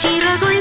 చిరగు